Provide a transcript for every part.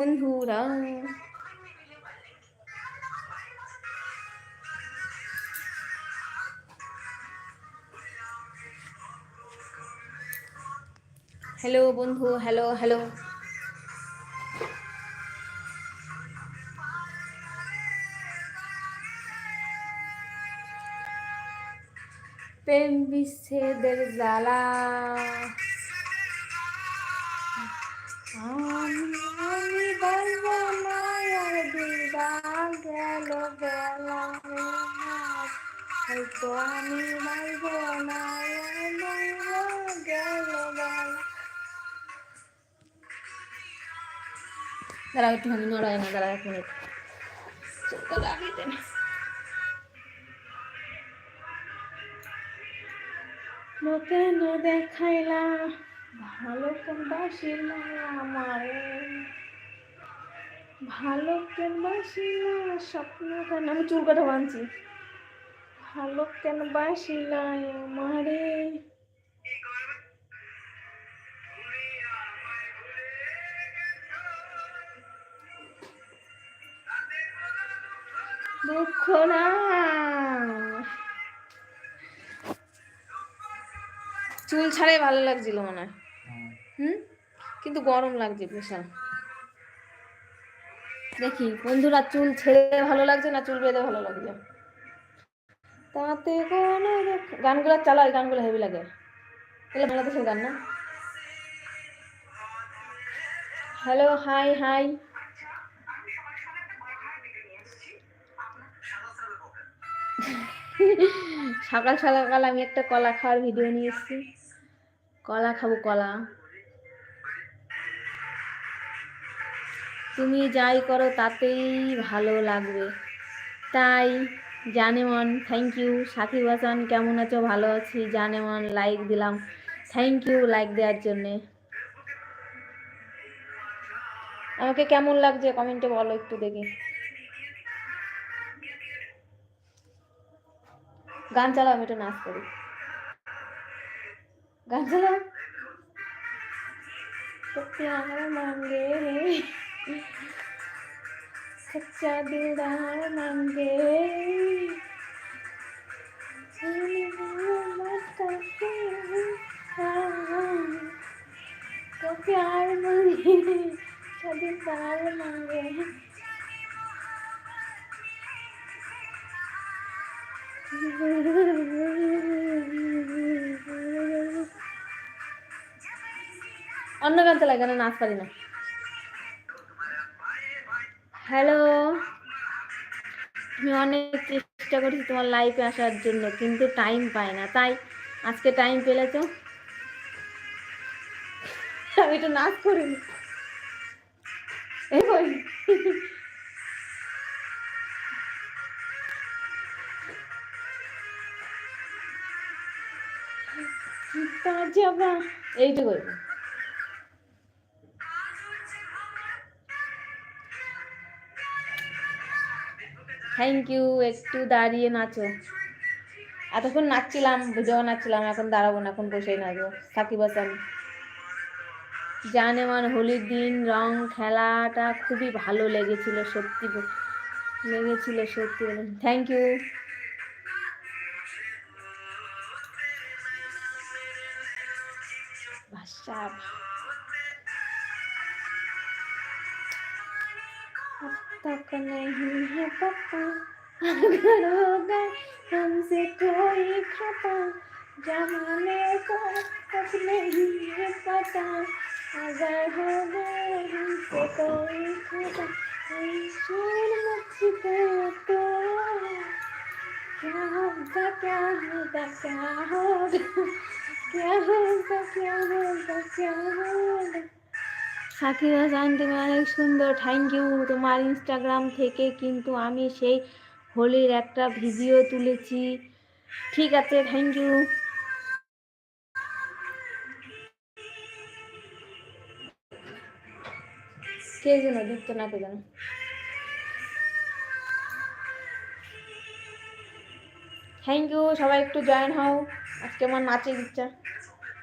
বন্ধুরা হ্যালো বন্ধু hello hello প্রেম বিচ্ছেদের জ্বালা হয়তো আমি বলব না দাঁড়াও একটুখানি, নড়ায় না, দাঁড়াও এক মিনিট। কেন দেখাইলা, ভালো কেন বাসিলা আমারে? ভালো কেন বাসিলা স্বপ্ন কেন? আমি চুল কাটা বানছি ভালো কেন বাসিলা আমারে? দুঃখ না। চুল ছাড়াই ভালো লাগছিল মনে হয়। হুম? কিন্তু গরম লাগছে বিশাল। দেখি, বন্ধুরা চুল ছেড়ে ভালো লাগছে না চুল বেঁধে ভালো লাগছে? তাতে কোনো গানগুলো চালাও, এই গানগুলো হেভি লাগে। এগুলো বাংলাদেশের গান না? হ্যালো হাই হাই সকাল সকাল আমি একটা কলা খাওয়ার ভিডিও নিয়ে এসেছি। কলা খাব, কলা। তুমি যাই করো, তাতেই ভালো লাগবে। তাই জানেমন থ্যাংক ইউ সাকিব হাসান কেমন আছো? ভালো আছি। জানেমন লাইক দিলাম। থ্যাংক ইউ লাইক দেওয়ার জন্যে। আমাকে কেমন লাগছে? কমেন্টে বলো একটু দেখি। গান চালাও, আমি একটু নাচ করি। গান চালাও। सच्चा दिलदार मांगे तो प्यार मांगे सच्चा दिलदार मांगे অন্য গান চালাই কেন নাচ পারি না হ্যালো। আমি অনেক চেষ্টা করছি তোমার লাইফে আসার জন্য, কিন্তু টাইম পাই না। তাই আজকে টাইম পেলে তো আমি একটু নাচ করি এই বই যাবা এইটুকু। থ্যাংক ইউ একটু দাঁড়িয়ে নাচো। এতক্ষণ নাচছিলাম ভিডিও নাচছিলাম, এখন দাঁড়াবো না, এখন বসেই নাচবো। সাকিব হাসান। জানে মান হোলির দিন, রং, খেলাটা খুবই ভালো লেগেছিল, সত্যি লেগেছিল সত্যি থ্যাংক ইউ ভাষা तक नहीं है पता। अगर हो गए हमसे कोई खता जमाने को तक नहीं है पता। अगर हो गए हमसे कोई खता ईश्वर मुझको तो क्या होगा क्या होगा क्या होगा? क्या होगा क्या होगा क्या होगा? সাকিব হাসান তুমি অনেক সুন্দর। থ্যাংক ইউ তোমার ইনস্টাগ্রাম থেকে কিন্তু আমি সেই হোলির একটা ভিডিও তুলেছি। ঠিক আছে থ্যাংক ইউ কে যেন দীপ্ত না কে যেন থ্যাংক ইউ সবাই একটু জয়েন হও। আজকে আমার নাচের ইচ্ছা।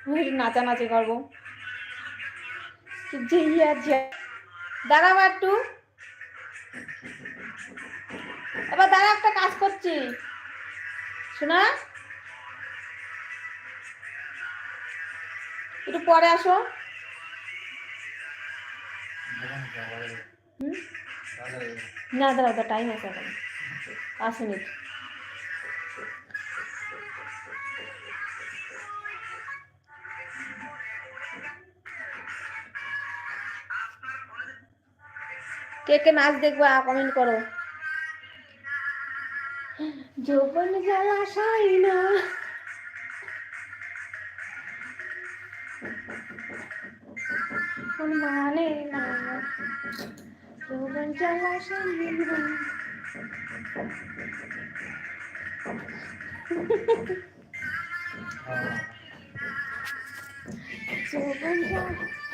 আমি একটু নাচানাচি করব। যে ইয়া দাঁড়াবো একটু। এবার দাঁড়া একটা কাজ করছি। শোনা? একটু পরে আসো? না দাঁড়া টাইম আছে এখন কে কে নাচ দেখব কমেন্ট করো। যৌবন জলাশয় না। মানে না। যৌবন জলাশয় না। যৌবন জলাশয়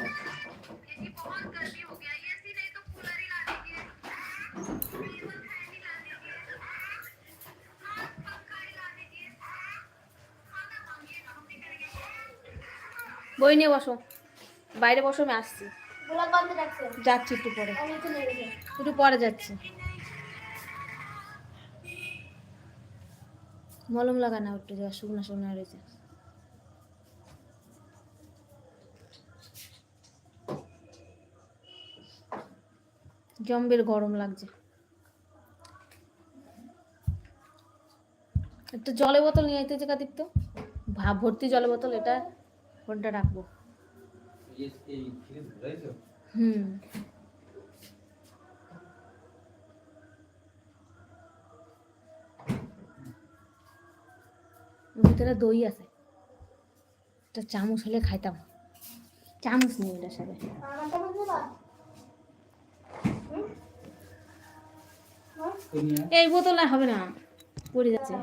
বই নিয়ে বসো। বাইরে বসো আমি আসছি। যাচ্ছি। একটু পরে। একটু পরে যাচ্ছি। মলম লাগানো একটু যা শুকনো শুকনো রয়েছে। জম্বের গরম লাগছে। একটা জলে বোতল নিয়ে আইতে কাদিক তো। ভাব ভর্তি জলে বোতল এটা কোনটা রাখব। হুম। ভিতরে দই আছে। একটা চামচ হলে খাইতাম। চামচ নেই ওটার সাথে। এই বোতল হবে না, পড়ে যাচ্ছে।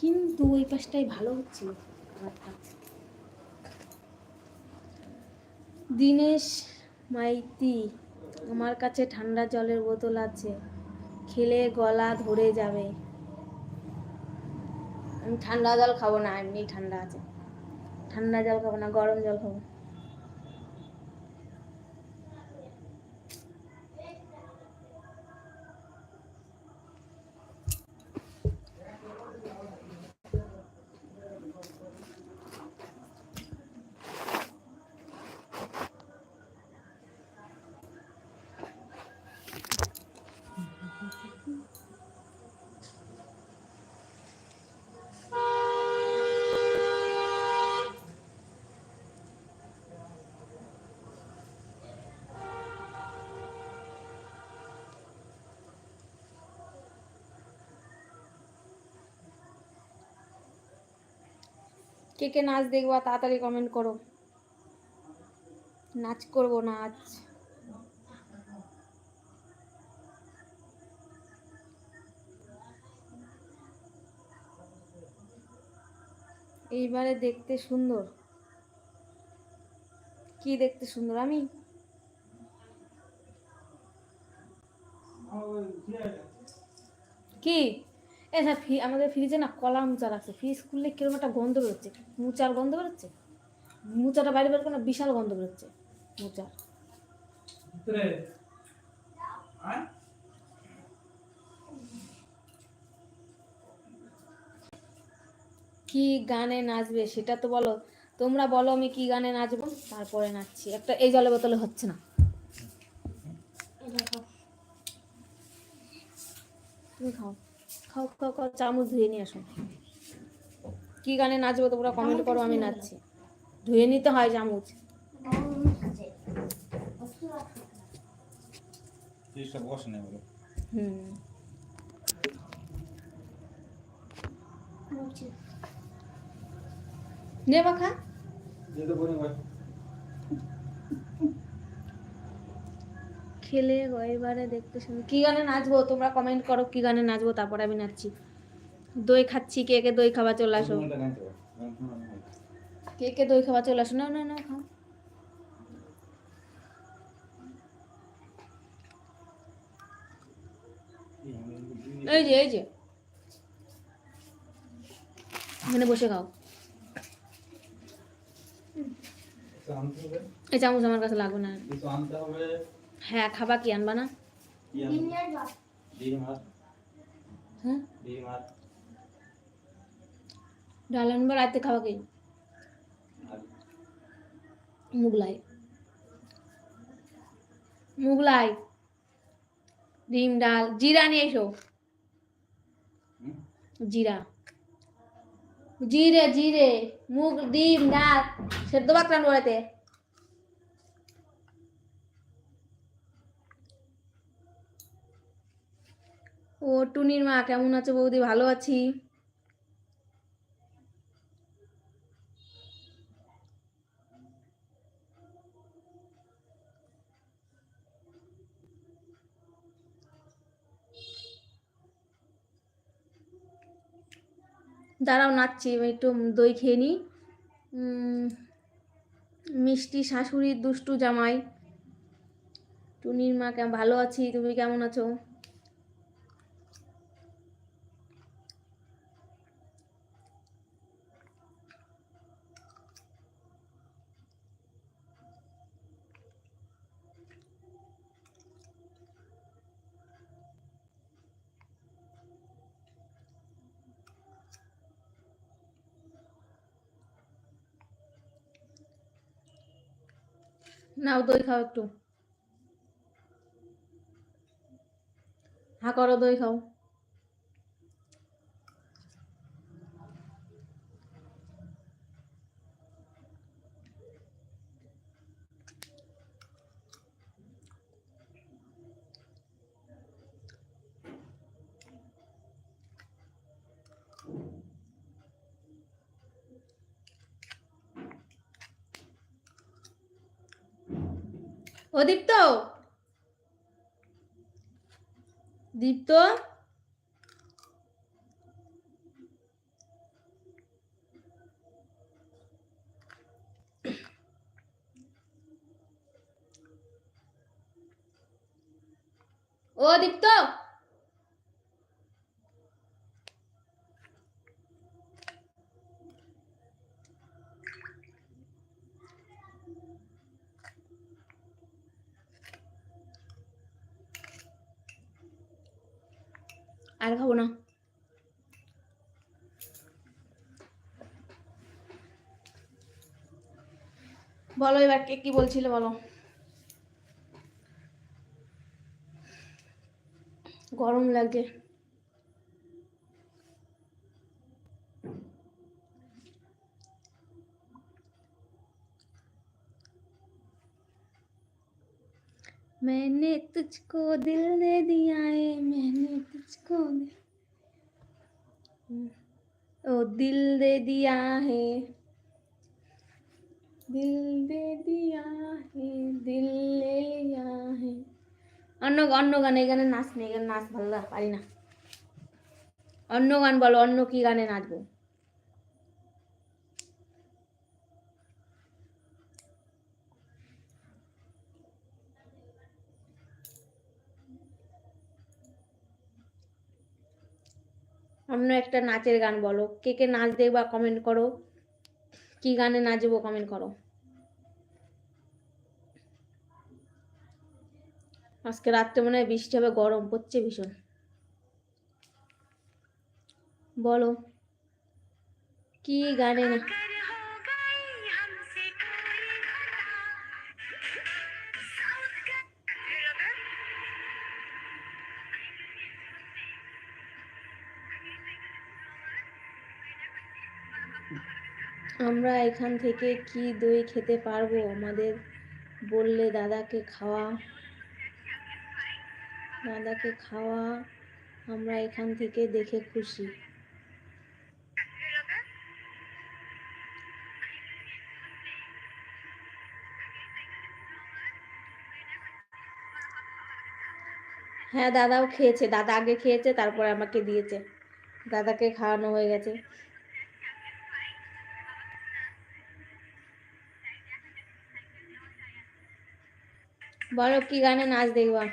কিন্তু ওই পাশটাই ভালো হচ্ছিল। খাবারটা। দিনেশ মাইতি, আমার কাছে ঠান্ডা জলের বোতল আছে। খেলে গলা ধরে যাবে। আমি ঠান্ডা জল খাব না, এমনি ঠান্ডা আছে। ঠান্ডা জল খাব না, গরম জল খাব। কে কে নাচ দেখবা তাড়াতাড়ি কমেন্ট করো। নাচ করব নাচ। এইবারে দেখতে সুন্দর। কি দেখতে সুন্দর, আমি? কি? স্যার ফ্রি আমাদের ফ্রিজে না কলা মুচা রাখছে ফ্রিজ খুললে কীরকম একটা গন্ধ বেরোচ্ছে? মোচার গন্ধ বেরোচ্ছে? মোচাটা বাইরে বের করে না বিশাল গন্ধ বেরোচ্ছে মুচার কি গানে নাচবে সেটা তো বলো। তোমরা বলো আমি কি গানে নাচবো। তারপরে নাচছি। একটা এই জলে বোতলে হচ্ছে না। তুমি খাও। খাও খাও খাও চামচ ধুয়ে নিয়ে আসো। কি গানে নাচবো তোমরা কমেন্ট করো আমি নাচছি। ধুয়ে নিতে হয় চামচ। হুম। নে বাখা যেতে বলি ভাই খেলে এবারে দেখতে শুনি। কি গানে নাচবো? তোমরা কমেন্ট করো কি গানে নাচবো তারপরে আমি নাচছি। দই খাচ্ছি কে কে দই খাবার চলে আসো। কে কে দই খাবার চলে আসো। না না না খাও। এই যে এই যে। এখানে বসে খাও। এই চামচ আমার কাছে লাগবে না। হ্যাঁ খাবা কি আনবা না? হ্যাঁ? ডাল আনবা রাতে খাবা কি? মুগলাই। মুগলাই ডিম ডাল জিরা নিয়ে এসো। জিরা। জিরে জিরে মুগ ডিম ডাল সেদ্ধ ভাত রান্না ও টুনির মা, কেমন আছে বৌদি? ভালো আছি? দাঁড়াও, নাচছি, একটু দই খেয়ে নিই মিষ্টি শাশুড়ির দুষ্টু জামাই। টুনির মা কেমন ভালো আছি? তুমি কেমন আছো? নাও দই খাও একটু। হা করো দই খাও। দীপ্ত ও দীপ্ত বলো এবার কে কি বলছিলে বলো গরম লাগে मैंने तुझको दिल दे दिया है मैंने तुझको दिल ओ दिल दे दिया है दिल दे दिया है दिल ले लिया है অন্য অন্য গান এই গানে নাচ নেই গান নাচ ভালো লাগে পারি না অন্য গান বলো অন্য কি গানে নাচবো অন্য একটা নাচের গান বলো কে কে নাচ দেখবা কমেন্ট করো কি গানে নাচবো কমেন্ট করো। আজকে রাত্রে মনে হয় বৃষ্টি হবে, গরম পড়ছে ভীষণ। বলো, কি গানে না আমরা এখান থেকে কি দই খেতে পারব? আমাদের বললে দাদাকে খাওয়া দাদাকে খাওয়া, আমরা এখান থেকে দেখে খুশি। হ্যাঁ দাদাও খেয়েছে। দাদা আগে খেয়েছে, তারপরে আমাকে দিয়েছে। দাদাকে খাওয়ানো হয়ে গেছে। बालों की गाने नाच देगा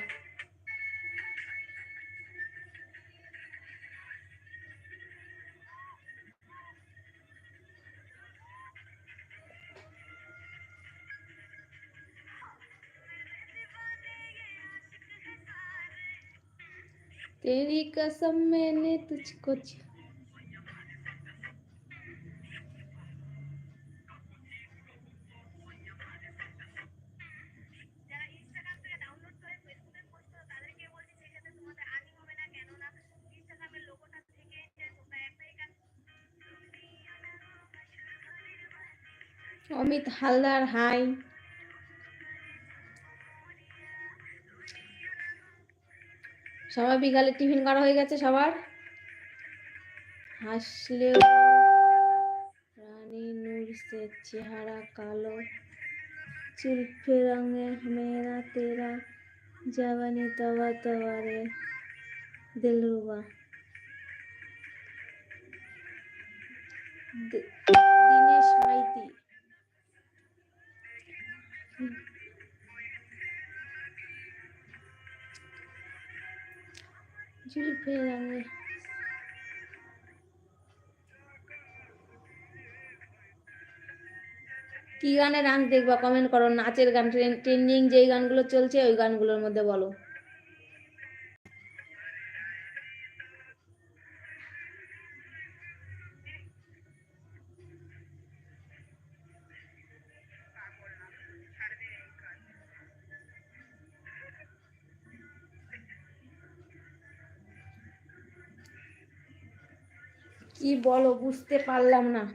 तेरी कसम मैंने तुझको छा অমিত হালদার হাই সবাই বিকালে টিফিন করা হয়ে গেছে সবার হাসলেও রানী নুরসের চেহারা কালো চুলফে রঙে মেরা তেরা জবানি তবা তবা রে দিলরুবা দিনেশ মাইতি জুলফে রঙে কি গানে ডান্স দেখবা? কমেন্ট করো। নাচের গান ট্রেন্ডিং যেই গানগুলো চলছে, ওই গানগুলোর মধ্যে বলো। কি বলো বুঝতে পারলাম না।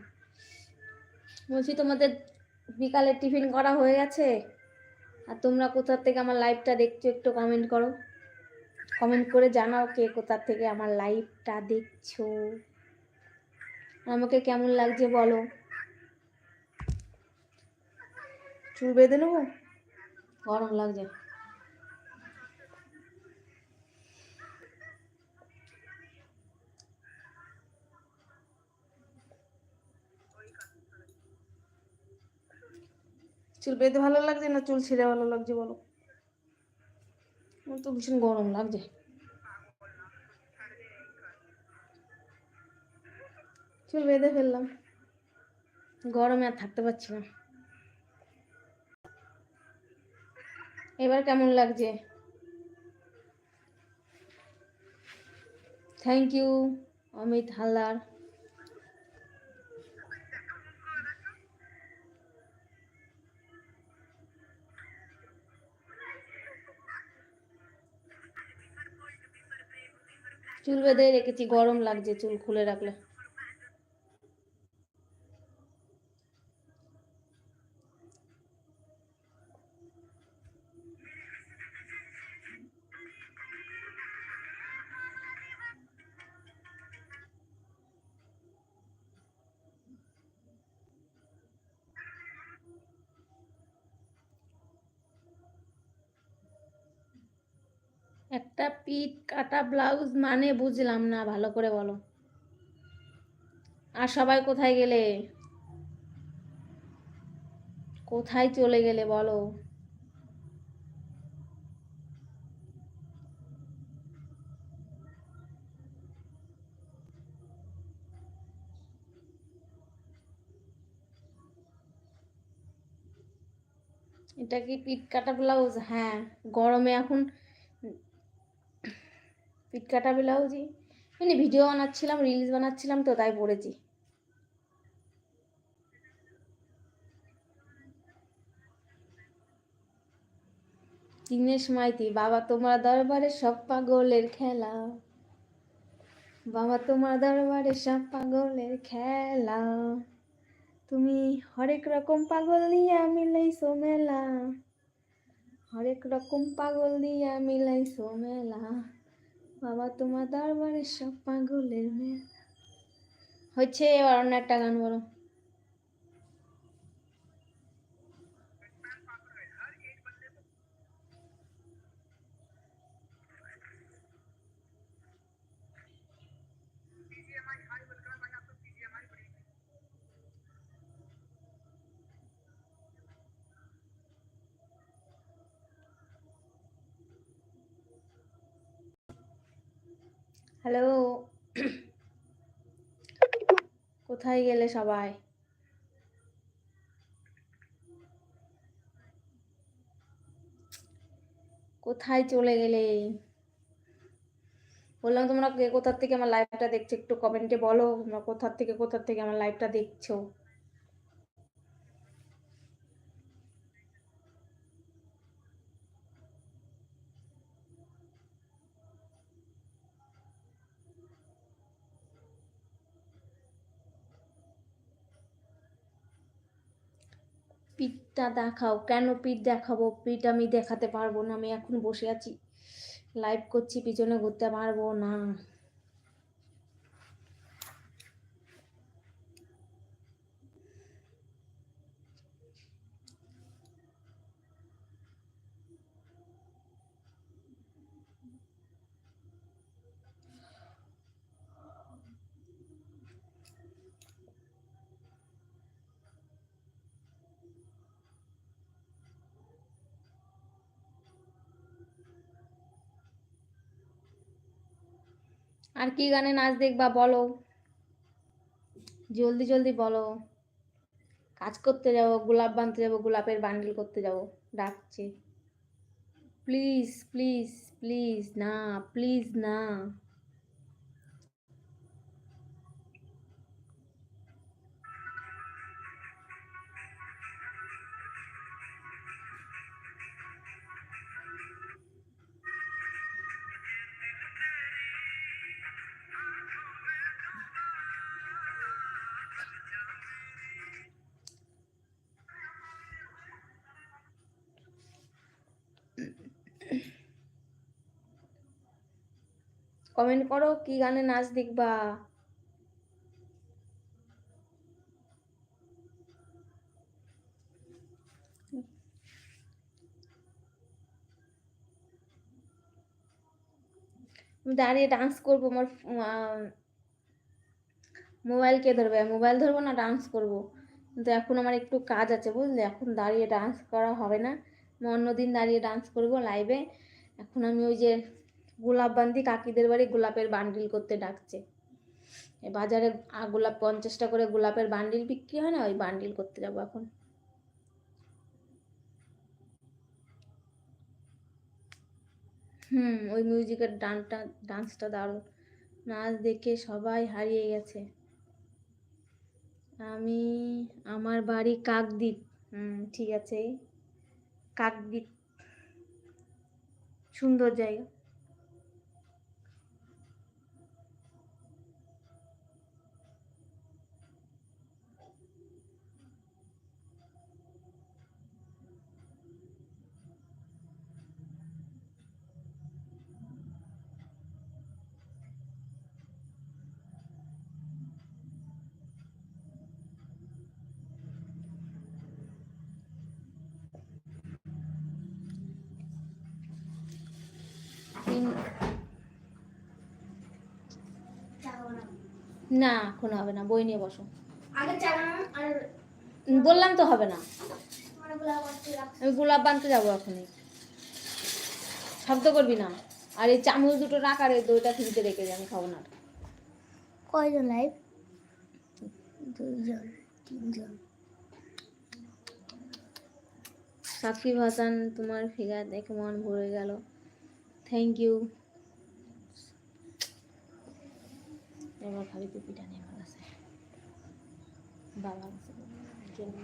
বলছি তোমাদের বিকালে টিফিন করা হয়ে গেছে? আর তোমরা কোথা থেকে আমার লাইভটা দেখছ একটু কমেন্ট করো। কমেন্ট করে জানাও কে কোথা থেকে আমার লাইভটা দেখছ। আমাকে কেমন লাগছে বলো। চুল বেঁধে নেব? গরম লাগছে। চুল বেঁধে ভালো লাগছে না চুল ছিঁড়ে ভালো লাগছে বলো? তো ভীষণ গরম লাগছে। চুল বেঁধে ফেললাম। গরমে আর থাকতে পারছি না। এবার কেমন লাগছে? Thank you Amit Haldar. চুল বেঁধে রেখেছি গরম লাগছে চুল খুলে রাখলে। একটা পিঠ কাটা ব্লাউজ মানে বুঝলাম না, ভালো করে বলো। আর সবাই কোথায় গেলে? কোথায় চলে গেলে বলো? এটা কি পিঠ কাটা ব্লাউজ? হ্যাঁ গরমে এখন পিঠ কাটা ব্লাউজই। মানে ভিডিও বানাচ্ছিলাম রিলস বানাচ্ছিলাম তো, তাই পড়েছি দিনেশ মাইতি, বাবা তোমার দরবারে সব পাগলের খেলা। বাবা তোমার দরবারে সব পাগলের খেলা। তুমি হরেক রকম পাগল দিয়া মিলাইছো মেলা। হরেক রকম পাগল দিয়া মিলাইছো মেলা। বাবা তোমার দরবারে সব পাগলের মেলা হচ্ছে এবার অন্য একটা গান বলো। হ্যালো। কোথায় গেলে সবাই? কোথায় চলে গেলে? বললাম, তোমরা কোথার থেকে আমার লাইভটা দেখছ? একটু কমেন্টে বলো, তোমরা কোথার থেকে কোথার থেকে আমার লাইভটা দেখছ? পিঠটা দেখাও। কেন পিঠ দেখাবো? পিঠ আমি দেখাতে পারব না। আমি এখন বসে আছি। লাইভ করছি, পিছনে ঘুরতে পারব না। আর কি গানে নাচ দেখবা বলো? জলদি জলদি বলো। কাজ করতে যাব, গোলাপ বানতে যাব, গোলাপের বান্ডিল করতে যাব। ডাকছে প্লিজ প্লিজ প্লিজ না প্লিজ না। কমেন্ট করো, কি গানে নাচ দেখবা? দাঁড়িয়ে ডান্স করব, আমার মোবাইল কে ধরবে? মোবাইল ধরবো না ডান্স করব? কিন্তু এখন আমার একটু কাজ আছে, বুঝলে? এখন দাঁড়িয়ে ডান্স করা হবে না। অন্যদিন দাঁড়িয়ে ডান্স করব লাইভে এখন আমি ওই যে গোলাপ বান্দি কাকিদের বাড়ি গোলাপের বান্ডিল করতে ডাকছে। বাজারে গোলাপ পঞ্চাশটা করে গোলাপের বান্ডিল বিক্রি হয় না? ওই বান্ডিল করতে যাব এখন। হুম, ওই মিউজিকের ডানটা ডান্সটা দারুণ। নাচ দেখে সবাই হারিয়ে গেছে। আমি, আমার বাড়ি কাকদ্বীপ। হুম, ঠিক আছে। কাকদ্বীপ। সুন্দর জায়গা। না এখন হবে না বই নিয়ে বসো। আগে চা আর বললাম তো হবে না। রাখছি। আমি গোলাপ বানতে যাব এখনই। শব্দ করবি না। আর এই চামচ দুটো রাখ আর এই দইটা ফ্রিজে রেখে দে আমি খাব না। কয়জন লাইভ? দুইজন তিনজন। সাকিব হাসান তোমার ফিগার দেখে মন ভরে গেল। থ্যাংক ইউ এবার খালি টুপিটা নেমে গেছে বাবা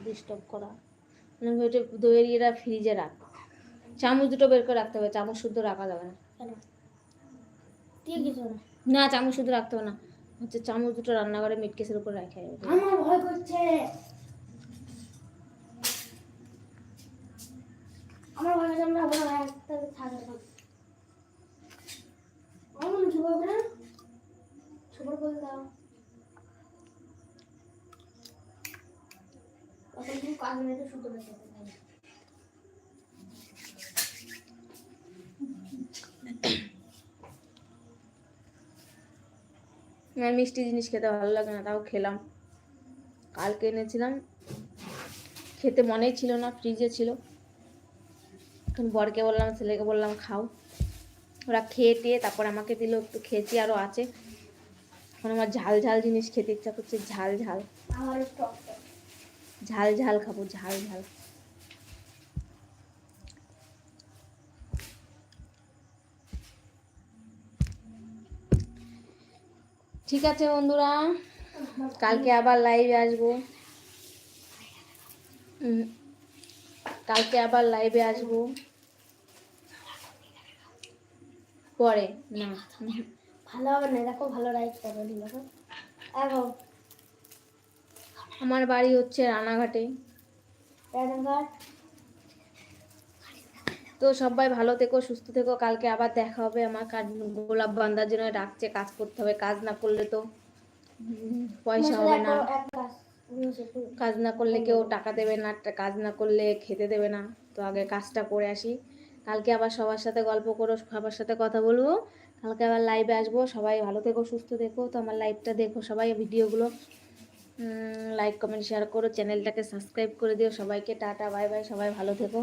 ডিস্টার্ব করা? মানে ওইটা দইয়ের ইয়েটা ফ্রিজে রাখ। চামচ দুটো বের করে রাখতে হবে চামচ শুদ্ধ রাখা যাবে না। না। না চামচ শুদ্ধ রাখতে হবে না। হচ্ছে চামচ দুটো রান্নাঘরে মিট কেসের উপর রাখে আমার ভয় করছে। আমার ভয় করছে আমরা ভাই একসাথে থাকব আমার মনে শুভ বলে দাও। মিষ্টি জিনিস খেতে ভালো লাগে না, তাও খেলাম। কালকে এনেছিলাম। খেতে মনেই ছিল না, ফ্রিজে ছিল। এখন বরকে বললাম, ছেলেকে বললাম, খাও। ওরা খেয়ে টেয়ে তারপর আমাকে দিল, একটু খেয়েছি আরও আছে। এখন আমার ঝাল ঝাল জিনিস খেতে ইচ্ছা করছে ঝাল ঝাল। আমার। ঝাল ঝাল খাব ঝাল ঝাল। ঠিক আছে বন্ধুরা কালকে আবার লাইভে আসব। কালকে আবার লাইভে আসব। পরে না। ভালো হবে না দেখো ভালো রাইড করবে দেখো। এখন আমার বাড়ি হচ্ছে রানাঘাটে। রানাঘাট? তো সবাই ভালো থেকো সুস্থ থেকো। কালকে আবার দেখা হবে আমার কাজ গোলাপ বান্ধার জন্য ডাকছে কাজ করতে হবে। কাজ না করলে তো পয়সা হবে না। কাজ না করলে কেউ টাকা দেবে না কাজ না করলে খেতে দেবে না। তো আগে কাজটা করে আসি। কালকে আবার সবার সাথে গল্প করো সবার সাথে কথা বলব। কালকে আবার লাইভে আসব। সবাই ভালো থেকো, সুস্থ দেখো তো আমার লাইভটা দেখো সবাই ভিডিওগুলো। লাইক কমেন্ট শেয়ার করো। চ্যানেলটাকে সাবস্ক্রাইব করে দিও। সবাইকে টাটা বাই বাই সবাই ভালো থেকো।